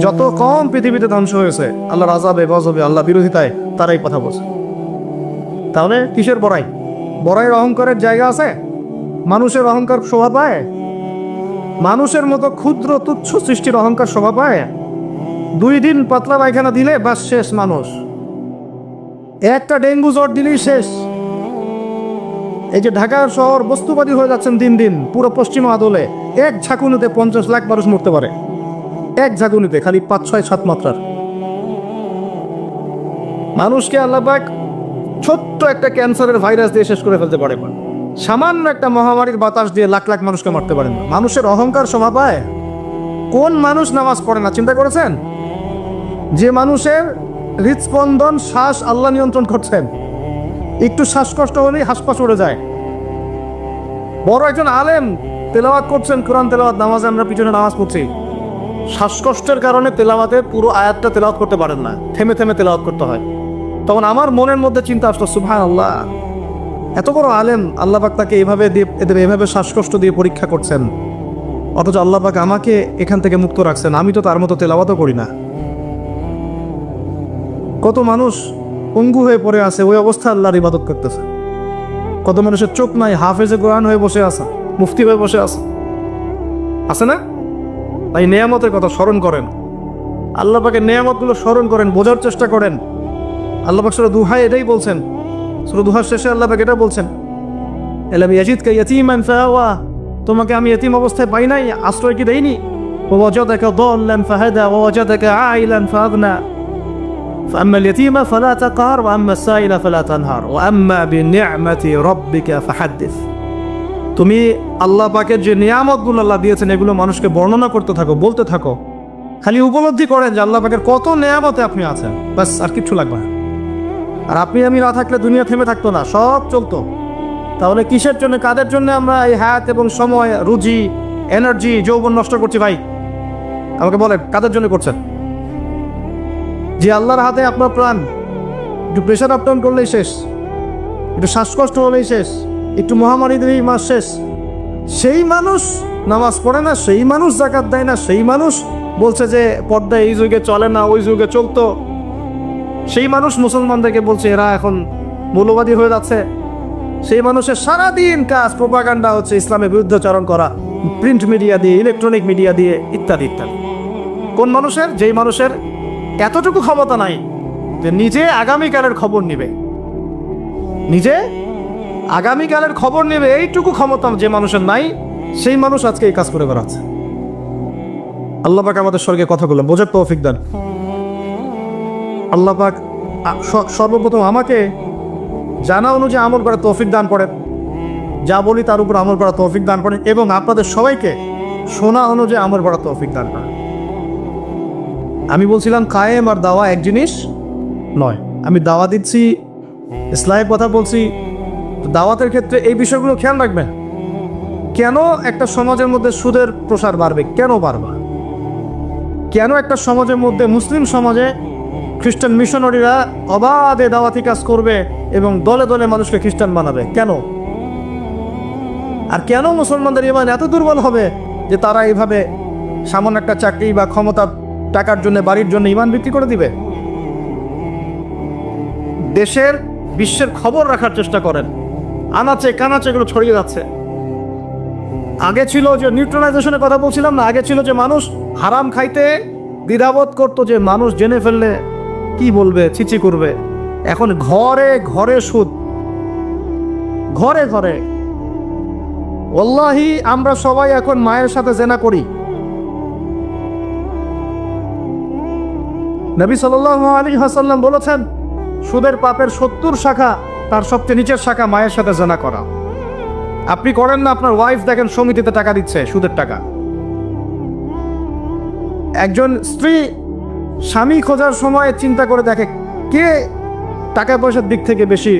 যত কম পৃথিবীতে ধ্বংস হয়েছে আল্লাহ রাজাবে গজবে আল্লাহ বিরোধিতায় তারাই কথা বলছে। তাহলে কিসের বড়াই? বড়াইয়ের অহংকারের জায়গা আছে? মানুষের অহংকার শোভা পায়? মানুষের মতো ক্ষুদ্র তুচ্ছ সৃষ্টির অহংকার শোভা পায়? দুই দিন পাতলা পায়খানা দিলে বাস শেষ মানুষ। একটা ডেঙ্গু জ্বর দিলেই শেষ। এই যে ঢাকা শহর বস্তুবাদী হয়ে যাচ্ছেন দিন দিন, পুরো পশ্চিম আদলে। এক ঝাঁকুনিতে পঞ্চাশ লাখ মানুষ মরতে পারে। এক ঝাঁকুনিতে, খালি পাঁচ, ছয়, সাত মাত্রার। মানুষকে আল্লাহবাক ছোট্ট একটা ক্যান্সারের ভাইরাস দিয়ে শেষ করে ফেলতে পারে। সামান্য একটা মহামারীর বাতাস দিয়ে লাখ লাখ মানুষকে মারতে পারেন। মানুষের অহংকার শোভা পায়। কোন মানুষ নামাজ পড়ে না, চিন্তা করেছেন? যে মানুষের হৃদস্পন্দন, শ্বাস আল্লাহ নিয়ন্ত্রণ করছেন। একটু শ্বাসকষ্ট হলেই হাসপাস উড়ে যায়। বড় একজন আলেম তেলাওয়াত করছেন, কোরআন তেলাওয়াত, নামাজে আমরা পিছনে নামাজ পড়ছি। শ্বাসকষ্টের কারণে তেলাওয়াতে পুরো আয়াতটা তেলাওয়াত করতে পারেন না। থেমে থেমে তেলাওয়াত করতে হয়। তখন আমার মনের মধ্যে চিন্তা আসলো সুভান আল্লাহ এত বড় আলেম আল্লাহ পাক তাকে এভাবে দিয়ে, এদের এভাবে শ্বাসকষ্ট দিয়ে পরীক্ষা করছেন। অথচ আল্লাহ পাক আমাকে এখান থেকে মুক্ত রাখছেন, আমি তো তার মতো তেলাওয়াতও করি না। কত মানুষ পঙ্গু হয়ে পড়ে আছে, ওই অবস্থা আল্লাহর ইবাদত করতেছে। কত মানুষের চোখ নাই, হাফেজে গোয়ান হয়ে বসে আছে, মুফতি হয়ে বসে আছে। আছে না? তাই নেয়ামতের কথা স্মরণ করেন আল্লাহ পাকে নেয়ামতগুলো স্মরণ করেন বোঝার চেষ্টা করেন আল্লাহ পাক সুরা দুহায় এটাই বলছেন সুরা দুহার শেষে আল্লাহ পাক এটা বলছেন এলাম ইয়াজিদ কে ইয়াতিমান ফাওয়া তোমাকে আমি এতিম অবস্থায় পাই নাই আশ্রয় কি দেইনি ووجدك ضالا فهدى ووجدك عائلا فأغنى فأما اليتيم فلا تقهر وأما السائل فلا تنهر وأما بنعمة ربك فحدث তুমি আল্লাহ পাকের যে নিয়ামতগুলো আল্লাহ দিয়েছেন, এগুলো মানুষকে বর্ণনা করতে থাকো, বলতে থাকো। খালি উপলব্ধি করেন যে আল্লাহ পাকের কত নিয়ামতে আপনি আছেন। ব্যাস, আর কিচ্ছু লাগবে না। আর আপনি আমি না থাকলে দুনিয়া থেমে থাকতো না, সব চলতো। তাহলে কিসের জন্য, কাদের জন্য আমরা এই হায়াত এবং সময়, রুজি, এনার্জি, যৌবন নষ্ট করছি ভাই? আমাকে বলেন, কাদের জন্য করছেন? যে আল্লাহর হাতে আপনার প্রাণ, একটু প্রেশার আপ ডাউন করলেই শেষ। একটু শ্বাসকষ্ট হলেই শেষ। একটু মহামারী দিলেই মাস শেষ। সেই মানুষ নামাজ পড়ে না, সেই মানুষ জাকাত দেয় না, সেই মানুষ বলছে যে, পর্দা এই যুগে চলে না, ওই যুগে চলতো। সেই মানুষ মুসলমানদেরকে বলছে, এরা এখন মৌলবাদী হয়ে যাচ্ছে। সেই মানুষের সারাদিন কাজ প্রোপাগান্ডা হচ্ছে ইসলামের বিরুদ্ধাচরণ করা প্রিন্ট মিডিয়া দিয়ে ইলেকট্রনিক মিডিয়া দিয়ে, ইত্যাদি ইত্যাদি। কোন মানুষের? যেই মানুষের এতটুকু ক্ষমতা নাই, যে নিজে আগামীকালের খবর নিবে। নিজে আগামীকালের খবর নেবে এইটুকু ক্ষমতা যে মানুষের নাই, সেই মানুষ আজকে এই কাজ করে বেড়াচ্ছে। আল্লাহ পাক আমাদের স্বর্গে কথা বললেন, বোঝার তৌফিক দান। আল্লাহ পাক সর্বপ্রথম আমাকে জানা অনুযায়ী আমল করার তৌফিক দান করেন। যা বলি তার উপর আমল করা তৌফিক দান করেন এবং আপনাদের সবাইকে শোনা অনুযায়ী আমল করা তৌফিক দান করেন। আমি বলছিলাম, কায়েম আর দাওয়া এক জিনিস নয়। আমি দাওয়া দিচ্ছি ইসলামের কথা বলছি দাওয়াতের ক্ষেত্রে এই বিষয়গুলো খেয়াল রাখবেন কেন একটা সমাজের মধ্যে সুদের প্রসার বাড়বে? কেন বাড়বে? কেন একটা সমাজের মধ্যে মুসলিম সমাজে খ্রিস্টান মিশনারিরা অবাধে দাওয়াতি কাজ করবে এবং দলে দলে মানুষকে খ্রিস্টান বানাবে? কেন? আর কেন মুসলমানদের ইমান এত দুর্বল হবে যে তারা এইভাবে সামান্য একটা চাকরি বা ক্ষমতা টাকার জন্য, বাড়ির জন্য ইমান বিক্রি করে দিবে? দেশের বিশ্বের খবর রাখার চেষ্টা করেন। আনাচে, কানাচে এগুলো ছড়িয়ে যাচ্ছে। আগে ছিল যে নিউট্রালাইজেশনের কথা বলছিলাম না, আগে ছিল যে মানুষ হারাম খাইতে দ্বিধাবোধ করতো যে মানুষ জেনে ফেললে কি বলবে চিচি করবে। এখন ঘরে ঘরে সুদ। ঘরে ঘরে। ওল্লাহি, আমরা সবাই এখন মায়ের সাথে জেনা করি। নবী সাল্লাহ আলী হাসাল্লাম বলেছেন, সুদের পাপের সত্তর শাখা তার সবচেয়ে নিচের শাখা মায়ের সাথে জানা করা। আপনি করেন না, আপনার ওয়াইফ দেখেন সমিতিতে টাকা দিচ্ছে, সুদের টাকা। একজন স্ত্রী স্বামী খোঁজার সময় চিন্তা করে দেখে কে টাকা পয়সার দিক থেকে বেশি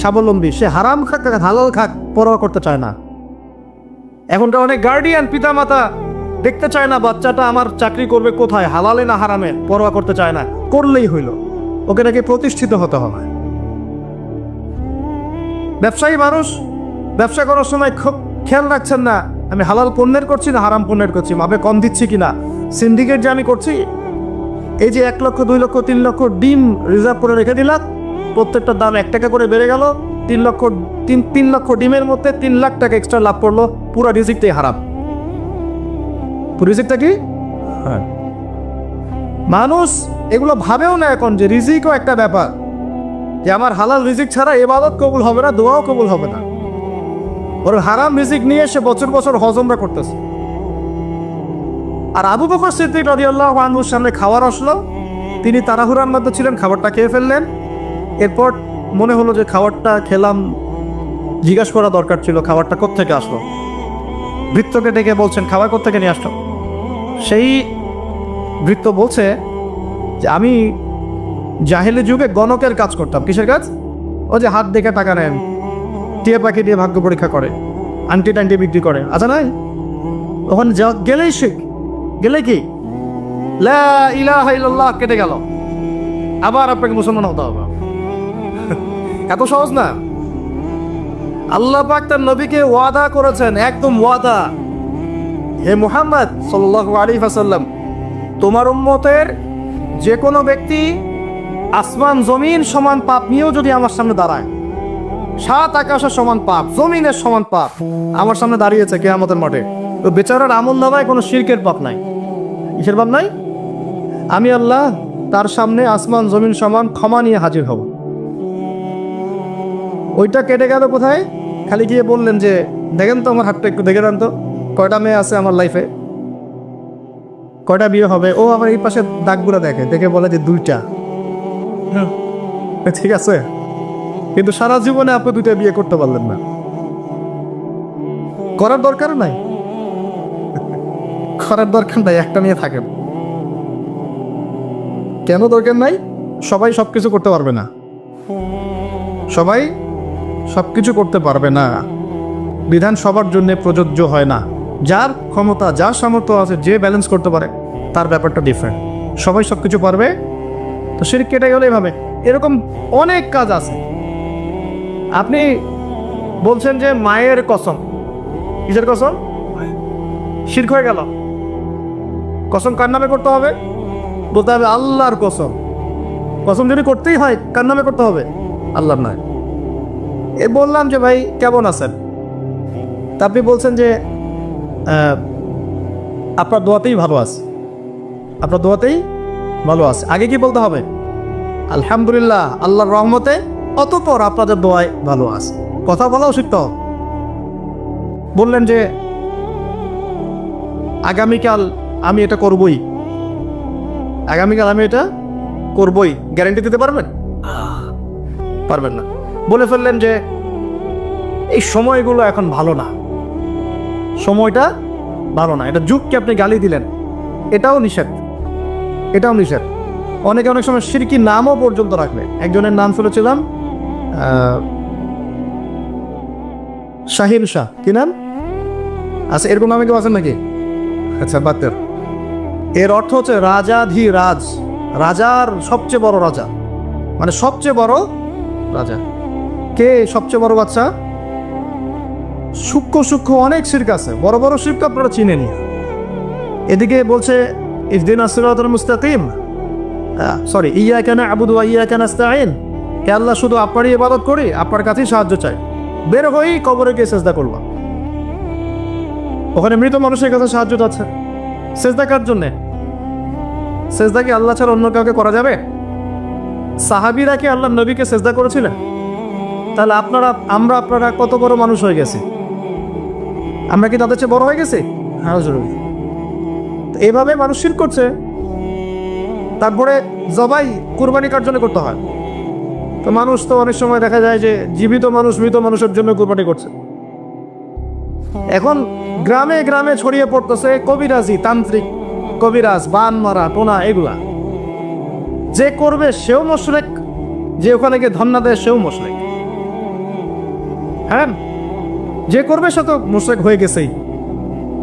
স্বাবলম্বী। সে হারাম খাক হালাল খাক, পরোয়া করতে চায় না। এখনকার অনেক গার্ডিয়ান পিতামাতা দেখতে চায় না, বাচ্চাটা আমার চাকরি করবে কোথায়, হালালে না হারামে, পরোয়া করতে চায় না, করলেই হইল। ওকে নাকি প্রতিষ্ঠিত হতে হবে। ব্যবসায়ী মানুষ ব্যবসা করার সময় খুব খেয়াল রাখছেন না আমি হালাল পণ্যের করছি না হারাম পণ্যের করছি মাপে কম দিচ্ছি কিনা সিন্ডিকেট যে আমি করছি এই যে এক লক্ষ দুই লক্ষ তিন লক্ষ ডিম রিজার্ভ করে রেখে দিলাম প্রত্যেকটার দাম এক টাকা করে বেড়ে গেল তিন লক্ষ তিন তিন লক্ষ ডিমের মধ্যে তিন লাখ টাকা এক্সট্রা লাভ করল পুরো রিজিকটাই হারাম। রিজিকটা কি? হ্যাঁ। মানুষ এগুলো ভাবেও না এখন যে রিজিকও একটা ব্যাপার। যে আমার হালাল রিজিক ছাড়া এবাদত কবুল হবে না, দোয়াও কবুল হবে না। ওর হারাম রিজিক নিয়ে সে বছর বছর হজমরা করতেছে। আর আবু বকর সিদ্দিক রাদিয়াল্লাহু আনহুর সামনে খাওয়ার আসলো। তিনি তাড়াহুড়ার মধ্যে ছিলেন, খাবারটা খেয়ে ফেললেন। এরপর মনে হলো যে খাবারটা খেলাম, জিজ্ঞাসা করা দরকার ছিল, খাবারটা কোত্থেকে আসলো? বৃত্তকে ডেকে বলছেন, খাবার কোত্থেকে নিয়ে আসলো? সেই বৃত্ত বলছে যে, আমি জাহেলি যুগে গণকের কাজ করতাম। কিসের কাজ? ও যে হাত দেখে টাকা নেন। টিয়া পাখি দিয়ে ভাগ্য পরীক্ষা করে। আন্টি টান্টি বিক্রি করে। আচ্ছা নাই? ওখানে যা গেলেই শিখ। গেলে কি? ইলাহা কেটে গেল। আবার আপনাকে মুসলমান হতে হবে। এত সহজ না? আল্লাহ পাক তার নবীকে ওয়াদা করেছেন, একদম ওয়াদা। হে মুহাম্মদ সাল্লাল্লাহু আলাইহি ওয়াসাল্লাম, তোমার উম্মতের যে কোনো ব্যক্তি আসমান, জমিন সমান পাপ নিয়েও যদি আমার সামনে দাঁড়ায়। সাত আকাশের সমান পাপ, জমিনের সমান পাপ। আমার সামনে দাঁড়িয়েছে কেয়ামতের মাঠে। তো বেচারার আমল নামায় কোনো শিরকের পাপ নাই। কিসের পাপ নাই? আমি আল্লাহ তার সামনে আসমান, জমিন সমান ক্ষমা নিয়ে হাজির হব। ওইটা কেটে গেল কোথায়? খালি গিয়ে বললেন যে, দেখেন তো আমার হাতটা একটু দেখে দেন তো। কয়টা মেয়ে আছে আমার লাইফে? কয়টা বিয়ে হবে? ও আমার এই পাশে দাগগুলো দেখে দেখে বলে যে দুইটা। ঠিক আছে। কিন্তু সারা জীবনে আপনি দুইটা বিয়ে করতে পারলেন না। করার দরকার নাই? করার দরকার নাই, একটা নিয়ে থাকেন। কেন দরকার নাই? সবাই সবকিছু করতে পারবে না। সবাই সবকিছু করতে পারবে না। বিধান সবার জন্য প্রযোজ্য হয় না। যার ক্ষমতা, যার সামর্থ্য আছে, যে ব্যালেন্স করতে পারে, তার ব্যাপারটা ডিফারেন্ট সবাই সব কিছু পারবে তো সেটা কেটে গেলে এভাবে। এরকম অনেক কাজ আছে। আপনি বলছেন যে মায়ের কসম। কিসের কসম? শির্ক হয়ে গেল। কসম কার নামে করতে হবে? বলতে হবে আল্লাহর কসম। কসম যদি করতেই হয়, কার নামে করতে হবে? আল্লাহর নয়। এ বললাম যে, ভাই, কেমন আছেন? তা আপনি বলছেন যে আপনার দোয়াতেই ভালো আছে। আপনার দোয়াতেই ভালো আছে। আগে কি বলতে হবে? আলহামদুলিল্লাহ, আল্লাহর রহমতে অতপর আপনাদের দোয়ায় ভালো আছে। কথা বলাও শিখতে বললেন যে, আগামীকাল আমি এটা করবই। আগামীকাল আমি এটা করবই। গ্যারান্টি দিতে পারবেন? পারবেন না। বলে ফেললেন যে, এই সময়গুলো এখন ভালো না। সময়টা ভালো না। এটা যুগকে আপনি গালি দিলেন। এটাও নিষেধ। এটাও নিষেধ অনেকে অনেক সময় সিরকি নামও পর্যন্ত রাখবে একজনের নাম শুনেছিলাম শাহিন শাহ। কি নাম? আচ্ছা এরকম নামে কেউ আছেন নাকি? আচ্ছা বাদ এর অর্থ হচ্ছে রাজাধি রাজ। রাজার সবচেয়ে বড় রাজা। মানে সবচেয়ে বড় রাজা। কে সবচেয়ে বড় বাচ্চা সূক্ষ্ম সূক্ষ্ম অনেক শির্ক আছে। বড় বড় শির্ক আপনারা চিনেন এদিকে বলছে ইফদিন আসিরাতুল মুস্তাকিম সরি ইয়া কেন আবুদু ইয়া কেন আস্তাইন হে আল্লাহ শুধু আপনারই ইবাদত করি আপনার কাছেই সাহায্য চাই বের হয়েই কবরে গিয়ে চেষ্টা করবা ওখানে মৃত মানুষের কাছে সাহায্য আছে সেজদা কার জন্যে? সেজদা কি আল্লাহ ছাড়া অন্য কাউকে করা যাবে? সাহাবিরা কি আল্লাহ নবীকে সেজদা করেছিলেন? তাহলে আপনারা, আমরা আপনারা কত বড় মানুষ হয়ে গেছি? আমরা কি তাদের চেয়ে বড় হয়ে গেছি? আরও জরুরি তো এভাবে মানুষ শির করছে, তারপরে জবাই কুরবানি কার জন্য করতে হয়? তো মানুষ তো অনেক সময় দেখা যায় যে জীবিত মানুষ মৃত মানুষের জন্য কুরবানি করছে। এখন গ্রামে গ্রামে ছড়িয়ে পড়তেছে কবিরাজি, তান্ত্রিক, কবিরাজ, বান মারা, টোনা, এগুলা। যে করবে সেও মশরেক, যে ওখানে গিয়ে ধন্না দেয় সেও মশরেক। হ্যাঁ? যে করবে সে তো মুশরেক হয়ে গেছেই।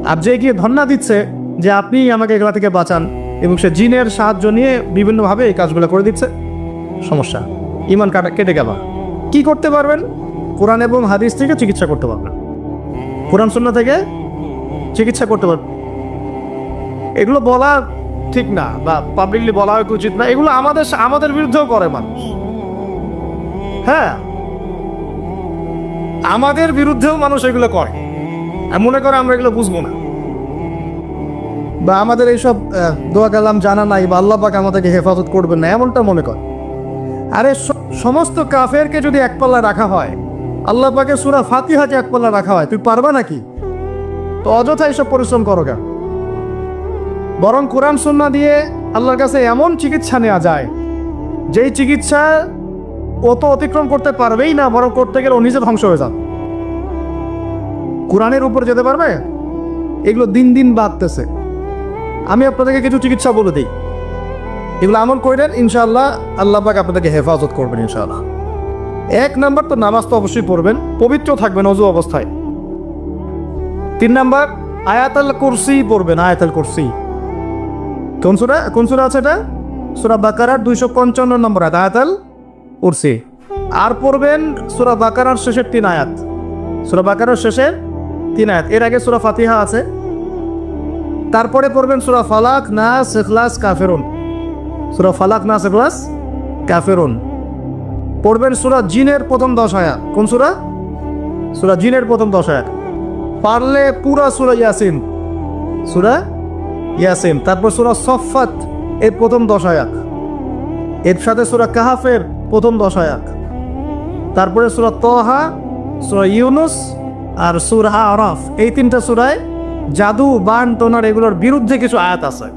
আর যে গিয়ে ধন্না দিচ্ছে যে আপনি আমাকে এগুলা থেকে বাঁচান এবং সে জিনের সাহায্য নিয়ে বিভিন্নভাবে এই কাজগুলো করে দিচ্ছে। সমস্যা। ইমান কাটা কেটে গেল। কি করতে পারবেন? কোরআন এবং হাদিস থেকে চিকিৎসা করতে পারবেন। কোরআন শূন্য থেকে চিকিৎসা করতে পারবেন। এগুলো বলা ঠিক না বা পাবলিকলি বলা উচিত না। এগুলো আমাদের আমাদের বিরুদ্ধেও করে মানুষ। হ্যাঁ। আমাদের বিরুদ্ধেও মানুষ এগুলো করে। মনে করে আমরা এগুলো বুঝব না। বা আমাদের এইসব দোয়া কালাম জানা নাই বা আল্লাহ পাক আমাদেরকে হেফাজত করবেন না, এমনটা মনে কর। আরে সমস্ত কাফেরকে যদি এক পাল্লা রাখা হয়, আল্লাহ পাকে সুরা ফাতিহাকে এক পাল্লা রাখা হয়, তুই পারবা নাকি? তো অযথা এসব পরিশ্রম করো কেন বরং কোরআন সুন্না দিয়ে আল্লাহর কাছে এমন চিকিৎসা নেওয়া যায়, যেই চিকিৎসা ও তো অতিক্রম করতে পারবেই না, বরং করতে গেলে ও নিজে ধ্বংস হয়ে যাবে। কোরআনের উপর যেতে পারবে? এগুলো দিন দিন বাড়তেছে। আমি আপনাদেরকে কিছু চিকিৎসা বলে দিই। এগুলো আমল করলেন ইনশাআল্লাহ আল্লাহ পাক আপনাদেরকে হেফাজত করবেন, ইনশাআল্লাহ। এক নাম্বার তো নামাজ তো অবশ্যই পড়বেন, পবিত্র থাকবেন অজু অবস্থায়। তিন নাম্বার, আয়াতাল কুরসি পড়বেন, আয়াতাল কুরসি। কোন সুরা? কোন সুরা আছে এটা? সুরা বাকারার দুইশো পঞ্চান্ন নম্বর আয়াত, আয়াতাল কুরসি। আর পড়বেন সুরা বাকারার শেষের তিন আয়াত। সুরা বাকারার শেষের তিন আয়াত। এর আগে সুরা ফাতিহা আছে। তারপরে পড়বেন সুরা ফালাক না সেখলাস কাফেরুন। সুরা ফালাক না সেখলাস কাফেরুন। পড়বেন সুরা জিনের প্রথম দশ আয়াত। কোন সুরা? সুরা জিনের প্রথম দশ আয়াত। পারলে পুরা সুরা ইয়াসিন। সুরা ইয়াসিন। তারপর সুরা সফাত এর প্রথম দশ আয়াত। এর সাথে সুরা কাহাফের প্রথম দশ আয়াত। তারপরে সুরা তহা, সুরা ইউনুস আর সুরা আরফ। এই তিনটা সুরায় জাদু বান তোনার এগুলোর বিরুদ্ধে কিছু আয়াত আছে।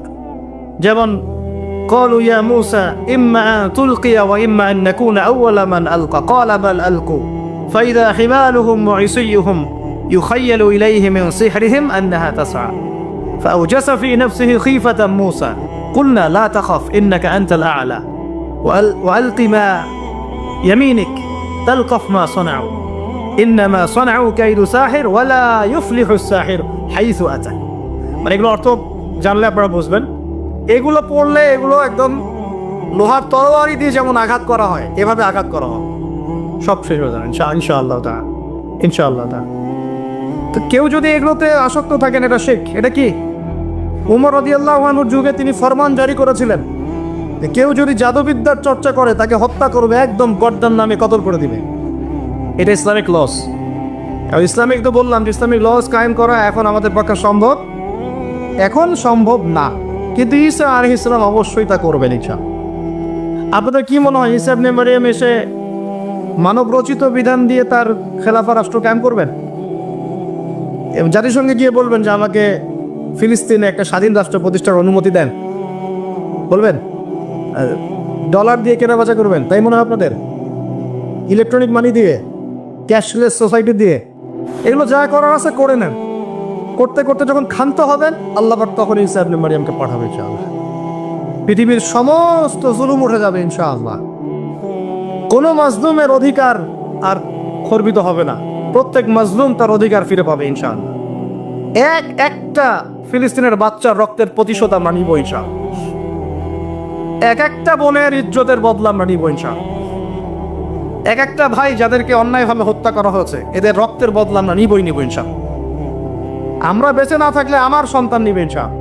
যেমন قالوا يا موسى إما أن تلقي وإما أن نكون أول من ألقى قال بل ألقوا فإذا حبالهم وعصيهم يخيل إليه من سحرهم أنها تسعى فأوجس في نفسه خيفة موسى قلنا لا تخف إنك أنت الأعلى وألق ما يمينك تلقف ما صنعوا إنما صنعوا كيد ساحر ولا يفلح الساحر হাইসু আচা মানে এগুলো অর্থ জানলে আপনারা বুঝবেন। এগুলো পড়লে এগুলো একদম লোহার তলোয়ারি দিয়ে যেমন আঘাত করা হয়, এভাবে আঘাত করা হয়। সব শেষ হয়ে যাবে ইনশাআল্লাহ তা ইনশাআল্লাহ তা। তো কেউ যদি এগুলোতে আসক্ত থাকেন, এটা শেখ এটা কি? উমর রদিয়াল্লাহানুর যুগে তিনি ফরমান জারি করেছিলেন। কেউ যদি জাদুবিদ্যার চর্চা করে, তাকে হত্যা করবে, একদম গর্দান নামে কতল করে দিবে। এটা ইসলামিক লস। ইসলামিক তো বললাম যে ইসলামিক লস কায়েম করা এখন আমাদের পক্ষে সম্ভব। এখন সম্ভব না। কিন্তু ঈসা আর ইসলাম অবশ্যই তা করবেন ইচ্ছা আপনাদের কি মনে হয় ইসা ইবনে মারিয়াম এসে মানব রচিত বিধান দিয়ে তার খেলাফা রাষ্ট্র কায়েম করবেন? জাতিসংঘে গিয়ে বলবেন যে আমাকে ফিলিস্তিনে একটা স্বাধীন রাষ্ট্র প্রতিষ্ঠার অনুমতি দেন। বলবেন? ডলার দিয়ে কেনা কেনাবেচা করবেন, তাই মনে হয় আপনাদের? ইলেকট্রনিক মানি দিয়ে, ক্যাশলেস সোসাইটি দিয়ে। এগুলো যা করার আছে করে নেন। করতে করতে যখন ক্ষান্ত হবেন, আল্লাহ পাক তখন ইসা ইবনে মারিয়ামকে পাঠাবে ইনশাআল্লাহ। পৃথিবীর সমস্ত জুলুম উঠে যাবে ইনশাআল্লাহ। কোনো মাজলুমের অধিকার আর খর্বিত হবে না। প্রত্যেক মাজলুম তার অধিকার ফিরে পাবে ইনশাআল্লাহ। এক, একটা ফিলিস্তিনের বাচ্চার রক্তের প্রতিশোধ আমরা নিব এক একটা বোনের ইজ্জতের বদলা আমরা নিব এক একটা ভাই যাদেরকে অন্যায়ভাবে হত্যা করা হয়েছে, এদের রক্তের বদলা আমরা নিবই নিব ইনশাআল্লাহ। আমরা বেঁচে না থাকলে আমার সন্তান নিবে ইনশাআল্লাহ।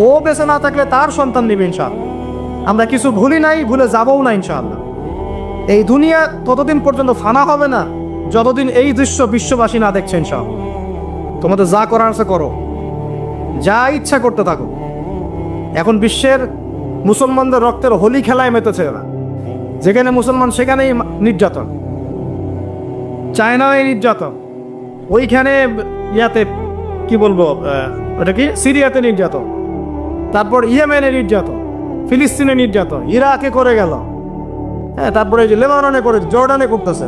ও বেঁচে না থাকলে তার সন্তান নিবে ইনশাআল্লাহ। আমরা কিছু ভুলি নাই, ভুলে যাবও না ইনশাআল্লাহ। এই দুনিয়া ততদিন পর্যন্ত ফানা হবে না, যতদিন এই দৃশ্য বিশ্ববাসী না দেখছেন সব তোমাদের যা করার আছে করো। যা ইচ্ছা করতে থাকো। এখন বিশ্বের মুসলমানদের রক্তের হোলি খেলায় মেতেছে এরা। যেখানে মুসলমান, সেখানেই নির্যাতন। চায়নায় নির্যাতন। ওইখানে ইয়াতে কি বলব ওটা কি? সিরিয়াতে নির্যাতন। তারপর ইয়েমেনে নির্যাতন, ফিলিস্তিনে নির্যাতন, ইরাকে করে গেল। হ্যাঁ তারপরে যে লেবাননে করে, জর্ডানে করতেছে।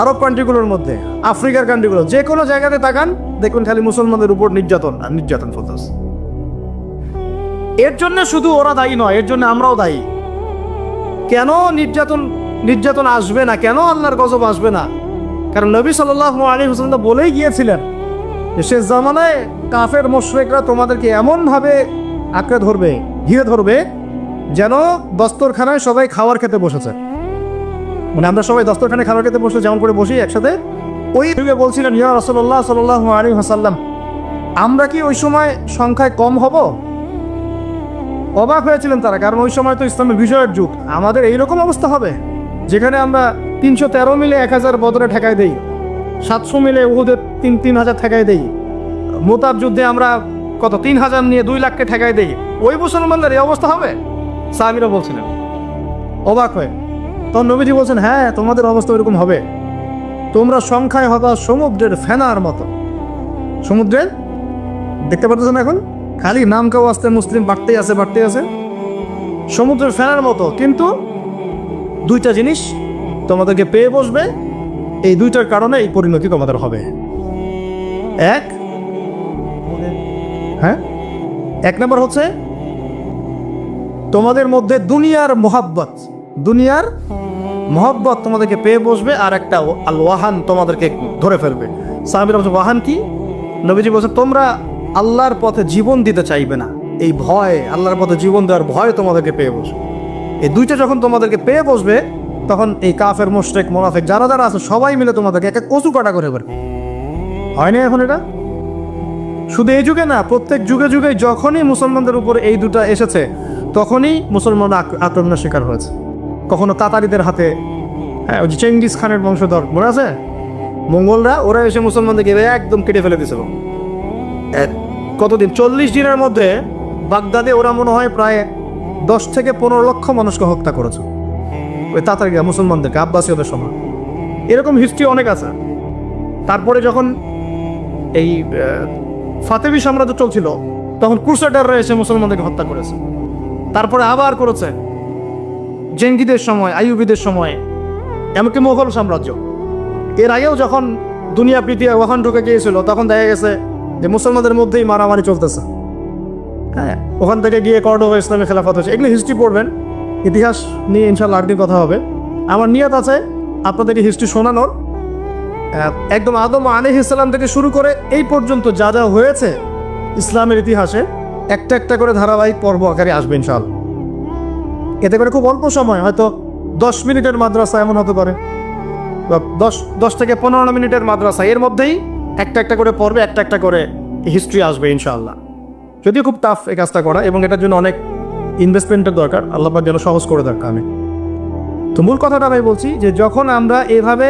আরব কান্ট্রিগুলোর মধ্যে, আফ্রিকার কান্ট্রিগুলো যে কোনো জায়গাতে তাকান, দেখুন খালি মুসলমানদের উপর নির্যাতন আর নির্যাতন চলতেছে এর জন্য শুধু ওরা দায়ী নয়, এর জন্য আমরাও দায়ী। কেন নির্যাতন নির্যাতন আসবে না? কেন আল্লাহর গজব আসবে না? কারণ নবী সাল্লাহ আলী হোসেন তো বলেই গিয়েছিলেন শেষ জামানায় কাফের মোশরেকরা তোমাদেরকে এমনভাবে আঁকড়ে ধরবে, ঘিরে ধরবে, যেন দস্তরখানায় সবাই খাওয়ার খেতে বসেছে। মানে আমরা সবাই দস্তরখানে খাবার খেতে বসে যেমন করে বসি একসাথে, ওই যুগে বলছিলেন, ইয়া রসল্লাহ সাল্লাহ আলী হাসাল্লাম আমরা কি ওই সময় সংখ্যায় কম হব? অবাক হয়েছিলেন তারা, কারণ ওই সময় তো ইসলামের বিজয়ের যুগ। আমাদের এইরকম অবস্থা হবে? যেখানে আমরা তিনশো তেরো মিলে এক হাজার বদরে ঠেকাই দেই, সাতশো মিলে উহুদের তিন তিন হাজার ঠেকাই দেই, মোতাব যুদ্ধে আমরা কত, তিন হাজার নিয়ে দুই লাখকে ঠেকাই দেই। ওই মুসলমানদের এই অবস্থা হবে? সাহাবিরা বলছিলেন। অবাক হয়ে, তখন নবীজি বলছেন হ্যাঁ তোমাদের অবস্থা ওইরকম হবে। তোমরা সংখ্যায় হবা সমুদ্রের ফেনার মতো। সমুদ্রের? দেখতে পাচ্ছেন এখন? খালি নাম কেউ আসতে মুসলিম বাড়তেই আছে বাড়তেই আছে। সমুদ্রের ফেনার মতো, কিন্তু দুইটা জিনিস তোমাদেরকে পেয়ে বসবে। এই দুইটার কারণে এই পরিণতি তোমাদের হবে। এক হ্যাঁ? এক নম্বর হচ্ছে, তোমাদের মধ্যে দুনিয়ার মোহাব্বত দুনিয়ার মোহাব্বত তোমাদেরকে পেয়ে বসবে, আর একটা আল ওয়াহান তোমাদেরকে ধরে ফেলবে। সাহাবির ওয়াহান কি? নবীজি বলছে তোমরা আল্লাহর পথে জীবন দিতে চাইবে না। এই ভয়, আল্লাহর পথে জীবন দেওয়ার ভয় তোমাদেরকে পেয়ে বসবে। এই দুইটা যখন তোমাদেরকে পেয়ে বসবে, তখন এই কাফের, মোশরেক, মোনাফেক যারা যারা আছে, সবাই মিলে তোমাদেরকে একটা কচু কাটা করে ফেলবে হয় না এখন এটা? শুধু এই যুগে না, প্রত্যেক যুগে যুগে যখনই মুসলমানদের উপর এই দুটা এসেছে, তখনই মুসলমান আক্রমণের শিকার হয়েছে। কখনো তাতারিদের হাতে হ্যাঁ ওই যে চেঙ্গিস খানের বংশধর, মনে আছে? মঙ্গলরা, ওরা এসে মুসলমানদেরকে একদম কেটে ফেলে দিয়েছিল। এক- কতদিন? চল্লিশ দিনের মধ্যে বাগদাদে ওরা মনে হয় প্রায় দশ থেকে পনেরো লক্ষ মানুষকে হত্যা করেছে। ওই তাতারিরা মুসলমানদেরকে, আব্বাসীয়দের সময় এরকম হিস্ট্রি অনেক আছে। তারপরে যখন এই ফাতেবি সাম্রাজ্য চলছিল, তখন ক্রুসেডাররা এসে মুসলমানদেরকে হত্যা করেছে। তারপরে আবার করেছে জেঙ্গিদের সময়, আইয়ুবিদের সময়, এমনকি মোগল সাম্রাজ্য। এর আগেও যখন দুনিয়া পৃথিবী ওখান ঢুকে গিয়েছিল, তখন দেখা গেছে যে মুসলমানদের মধ্যেই মারামারি চলতেছে। হ্যাঁ ওখান থেকে গিয়ে কর্ডোভা ইসলামী খেলাফত হয়েছে। এগুলো হিস্ট্রি পড়বেন, ইতিহাস নিয়ে ইনশাল্লাহ আরেকদিন কথা হবে। আমার নিয়ত আছে, আপনাদেরকে হিস্ট্রি শোনানোর। একদম আদম আলি ইসলাম থেকে শুরু করে এই পর্যন্ত যা যা হয়েছে ইসলামের ইতিহাসে, একটা একটা করে ধারাবাহিক পর্ব আকারে আসবে ইনশাল এতে করে খুব অল্প সময়, হয়তো দশ মিনিটের মাদ্রাসা এমন হতে পারে। দশ দশ থেকে পনেরো মিনিটের মাদ্রাসা, এর মধ্যেই একটা একটা করে পর্বে একটা একটা করে হিস্ট্রি আসবে ইনশাআল্লাহ। যদিও খুব টাফ এই কাজটা করা এবং এটার জন্য অনেক ইনভেস্টমেন্টের দরকার, আল্লাহ পাক যেন সহজ করে দরকার আমি তো মূল কথাটা আমি বলছি যে যখন আমরা এভাবে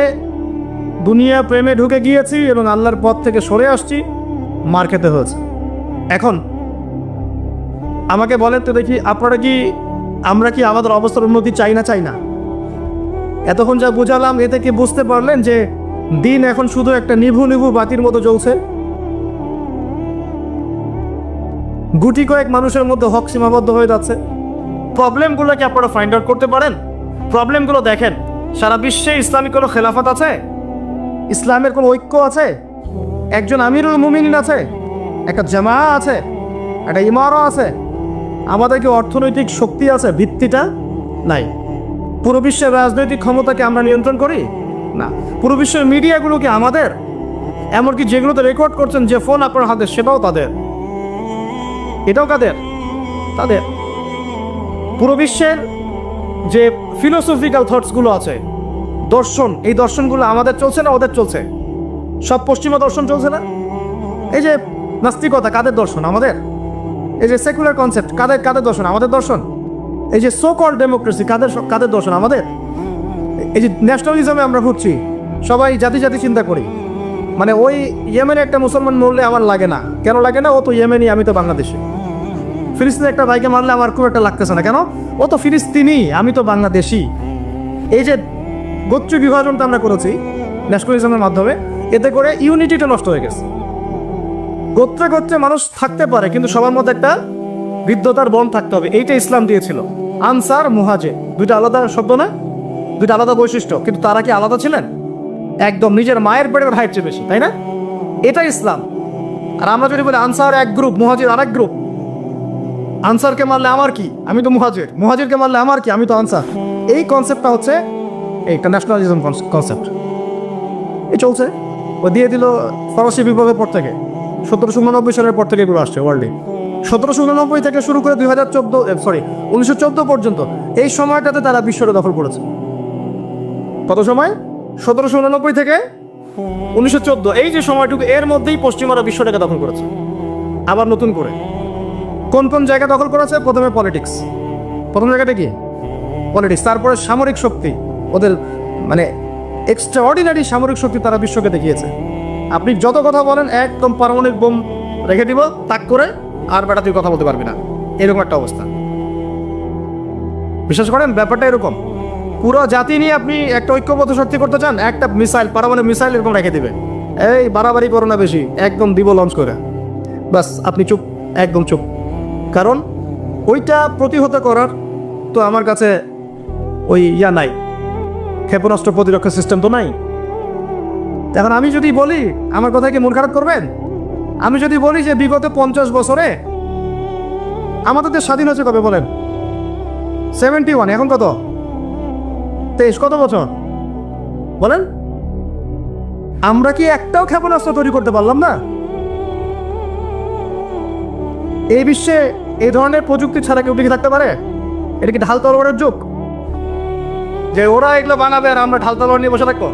দুনিয়া প্রেমে ঢুকে গিয়েছি এবং আল্লাহর পথ থেকে সরে আসছি, মার খেতে হয়েছে। এখন আমাকে বলেন তো দেখি আপনারা কি, আমরা কি আমাদের অবস্থার উন্নতি চাই না চাই না? এতক্ষণ যা বুঝালাম, এতে কি বুঝতে পারলেন যে দিন এখন শুধু একটা নিভু নিভু বাতির মতো জ্বলছে। গুটি কয়েক মানুষের মধ্যে হক সীমাবদ্ধ হয়ে যাচ্ছে। প্রবলেমগুলো কি আপনারা ফাইন্ড আউট করতে পারেন? প্রবলেমগুলো দেখেন, সারা বিশ্বে ইসলামিক কোনো খেলাফত আছে? ইসলামের কোনো ঐক্য আছে? একজন আমিরুল মুমিনিন আছে, একটা জামা আছে, একটা ইমারও আছে। আমাদের কি অর্থনৈতিক শক্তি আছে? ভিত্তিটা নাই। পুরো বিশ্বের রাজনৈতিক ক্ষমতাকে আমরা নিয়ন্ত্রণ করি? না। পুরো বিশ্বের মিডিয়াগুলো কি আমাদের? এমনকি যেগুলোতে রেকর্ড করছেন যে ফোন আপনার হাতে, সেটাও তাদের। এটাও কাদের? তাদের। পুরো বিশ্বের যে ফিলোসফিক্যাল থটসগুলো আছে, দর্শন, এই দর্শনগুলো আমাদের চলছে না ওদের চলছে? সব পশ্চিমা দর্শন চলছে না? এই যে নাস্তিকতা, কাদের দর্শন? আমাদের? এই যে সেকুলার কনসেপ্ট কাদের কাদের দর্শন? আমাদের দর্শন? এই যে সো কল ডেমোক্রেসি কাদের কাদের দর্শন? আমাদের? এই যে ন্যাশনালিজমে আমরা ঘুরছি, সবাই জাতি জাতি চিন্তা করি। মানে ওই ইয়েমেনে একটা মুসলমান মরলে আমার লাগে না। কেন লাগে না? ও তো ইয়েমেনি, আমি তো বাংলাদেশি। ফিলিস্তিনে একটা ভাইকে মারলে আমার খুব একটা লাগতেছে না। কেন? ও তো ফিলিস্তিনি, আমি তো বাংলাদেশি। এই যে গোত্র বিভাজনটা আমরা করেছি ন্যাশনালিজমের মাধ্যমে, এতে করে ইউনিটিটা নষ্ট হয়ে গেছে। গোত্রে গোত্রে মানুষ থাকতে পারে, কিন্তু সবার মধ্যে একটা বিদ্যতার বন থাকতে হবে। এইটা ইসলাম দিয়েছিল। আনসার মুহাজে দুইটা আলাদা শব্দ না? দুইটা আলাদা বৈশিষ্ট্য, কিন্তু তারা কি আলাদা ছিলেন? একদম নিজের মায়ের পেটের হাইট চেয়ে বেশি, তাই না? এটা ইসলাম। আর আমরা যদি বলি আনসার এক গ্রুপ, মুহাজির আর এক গ্রুপ, আনসারকে মারলে আমার কি? আমি তো মুহাজির। মুহাজিরকে মারলে আমার কি? আমি তো আনসার। এই কনসেপ্টটা হচ্ছে এইটা ন্যাশনালিজম কনসেপ্ট এই চলছে। ও দিয়ে দিল ফরাসি বিপ্লবের পর থেকে। সতেরোশো উনানব্বই সালের পর থেকে এগুলো আসছে ওয়ার্ল্ডে সতেরোশো উননব্বই থেকে শুরু করে দুই হাজার চোদ্দ সরি উনিশশো চোদ্দ পর্যন্ত এই সময়টাতে তারা বিশ্বটা দখল করেছে। কত সময়? সতেরোশো উননব্বই থেকে উনিশশো চোদ্দ। এই যে সময়টুকু, এর মধ্যেই পশ্চিমারা বিশ্বটাকে দখল করেছে। আবার নতুন করে। কোন কোন জায়গা দখল করেছে? প্রথমে পলিটিক্স প্রথম জায়গাটা কি? পলিটিক্স তারপরে সামরিক শক্তি। ওদের মানে এক্সট্রা অর্ডিনারি সামরিক শক্তি তারা বিশ্বকে দেখিয়েছে। আপনি যত কথা বলেন, একদম পারমাণবিক বোম রেখে দিব, তাক করে, আর বেটা তুই কথা বলতে পারবি না। এরকম একটা অবস্থা। বিশ্বাস করেন? ব্যাপারটা এরকম। পুরো জাতি নিয়ে আপনি একটা ঐক্যবদ্ধ শক্তি করতে চান, একটা মিসাইল, পারমাণবিক মিসাইল এরকম রেখে দেবে। এই বাড়াবাড়ি করো না বেশি, একদম দিব লঞ্চ করে। বাস, আপনি চুপ, একদম চুপ। কারণ ওইটা প্রতিহত করার তো আমার কাছে ওই ইয়া নাই। ক্ষেপণাস্ত্র প্রতিরক্ষা সিস্টেম তো নাই। এখন আমি যদি বলি, আমার কথা কি মন খারাপ করবেন? আমি যদি বলি যে বিগত পঞ্চাশ বছরে আমাদের স্বাধীন হয়েছে কবে বলেন? সেভেন্টি ওয়ান এখন কত? তেইশ, কত বছর? বলেন। আমরা কি একটাও ক্ষেপণাস্ত্র তৈরি করতে পারলাম না? এই বিশ্বে এই ধরনের প্রযুক্তি ছাড়া কেউ টিকে থাকতে পারে? এটা কি ঢাল তলোয়ারের যুগ? যে ওরা এগুলো বানাবে আর আমরা ঢাল তলোয়ার নিয়ে বসে থাকব?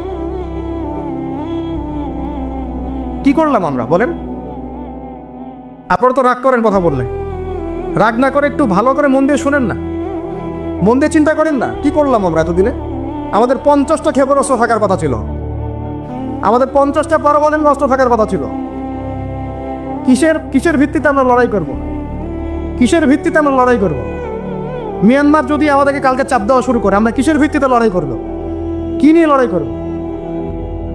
কি করলাম আমরা, বলেন? আপনারা তো রাগ করেন কথা বললে। রাগ না করে একটু ভালো করে মন দিয়ে শুনেন না। মন দিয়ে চিন্তা করেন না, কি করলাম আমরা এতদিনে? আমাদের পঞ্চাশটা ক্ষেপণাস্ত্র থাকার কথা ছিল। আমাদের পঞ্চাশটা পারমাণবিক অস্ত্র থাকার কথা ছিল। কিসের কিসের ভিত্তিতে আমরা লড়াই করব? কিসের ভিত্তিতে আমরা লড়াই করব? মিয়ানমার যদি আমাদেরকে কালকে চাপ দেওয়া শুরু করে, আমরা কিসের ভিত্তিতে লড়াই করব? কি নিয়ে লড়াই করব?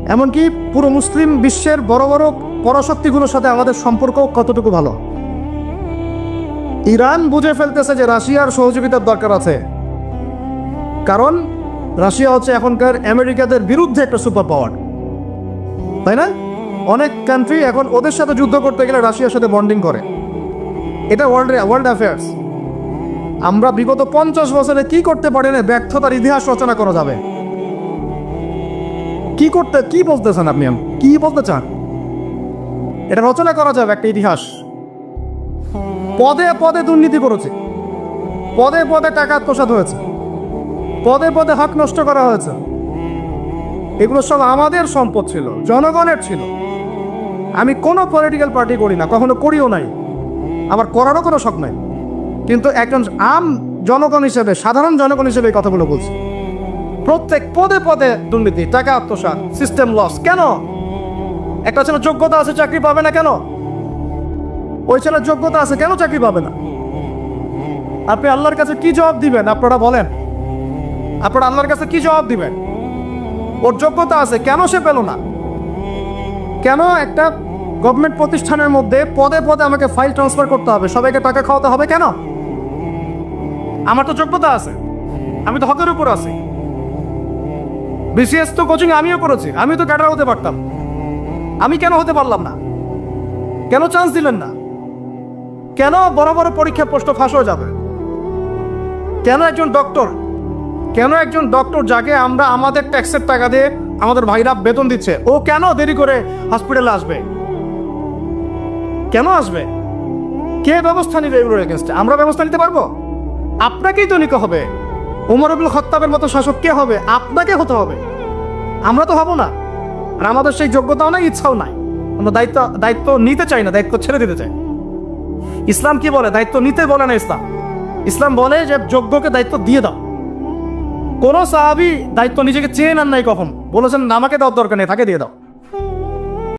এমনকি পুরো মুসলিম বিশ্বের বড় বড় পরাশক্তিগুলোর সাথে আমাদের সম্পর্ক কতটুকু ভালো? ইরান বুঝে ফেলতেছে যে রাশিয়ার সহযোগিতার দরকার আছে। কারণ রাশিয়া হচ্ছে এখনকার আমেরিকাদের বিরুদ্ধে একটা সুপার পাওয়ার তাই না? অনেক কান্ট্রি এখন ওদের সাথে যুদ্ধ করতে গেলে রাশিয়ার সাথে বন্ডিং করে। এটা ওয়ার্ল্ড ওয়ার্ল্ড অ্যাফেয়ার্স আমরা বিগত পঞ্চাশ বছরে কি করতে পারি না ব্যর্থতার ইতিহাস রচনা করা যাবে? কি করতে, কি বলতে চান আপনি? কি বলতে চান? এটা রচনা করা যাবে একটা ইতিহাস। পদে পদে দুর্নীতি করেছে। পদে পদে টাকা আত্মসাত হয়েছে। পদে পদে হক নষ্ট করা হয়েছে। এগুলো সব আমাদের সম্পদ ছিল, জনগণের ছিল। আমি কোনো পলিটিক্যাল পার্টি করি না, কখনো করিও নাই। আমার করারও কোনো শখ নাই। কিন্তু একজন আম জনগণ হিসেবে, সাধারণ জনগণ হিসেবে এই কথাগুলো বলছি। প্রত্যেক পদে পদে দুর্নীতি, টাকা আত্মসাৎ সিস্টেম লস কেন? একটা ছেলে যোগ্যতা আছে, চাকরি পাবে না কেন? ওই ছেলের যোগ্যতা আছে, কেন চাকরি পাবে না? আপনি আল্লাহর কাছে কি জবাব দিবেন? আপনারা বলেন। আপনারা আল্লাহর কাছে কি জবাব দিবেন? ওর যোগ্যতা আছে, কেন সে পেল না? কেন একটা গভর্নমেন্ট প্রতিষ্ঠানের মধ্যে পদে পদে আমাকে ফাইল ট্রান্সফার করতে হবে? সবাইকে টাকা খাওয়াতে হবে কেন? আমার তো যোগ্যতা আছে। আমি তো হকের উপর আছি। বিসিএস তো কোচিং আমিও করেছি। আমি তো ক্যাডার হতে পারতাম। আমি কেন হতে পারলাম না? কেন চান্স দিলেন না? কেন বড় বড় পরীক্ষা প্রশ্ন ফাঁস হয়ে যাবে? কেন একজন ডক্টর কেন একজন ডক্টর যাকে আমরা আমাদের ট্যাক্সের টাকা দিয়ে আমাদের ভাইরা বেতন দিচ্ছে? ও কেন দেরি করে হসপিটালে আসবে? কেন আসবে? কে ব্যবস্থা নিবে এগুলোর এগেনস্টে আমরা ব্যবস্থা নিতে পারব? আপনাকেই তো নিতে হবে। উমর আবুল খত্তাবের মতো শাসক কে হবে? আপনাকে হতে হবে। আমরা তো হব না। আর আমাদের সেই যোগ্যতাও নাই ইচ্ছাও নাই। আমরা দায়িত্ব দায়িত্ব নিতে চাই না, দায়িত্ব ছেড়ে দিতে চাই। ইসলাম কি বলে? দায়িত্ব নিতে বলে না ইসলাম। ইসলাম বলে যে যোগ্যকে দায়িত্ব দিয়ে দাও। কোন সাহাবি দায়িত্ব নিজেকে চেয়ে নেন নাই কখন? বলেছেন আমাকে দেওয়ার দরকার নেই, তাকে দিয়ে দাও।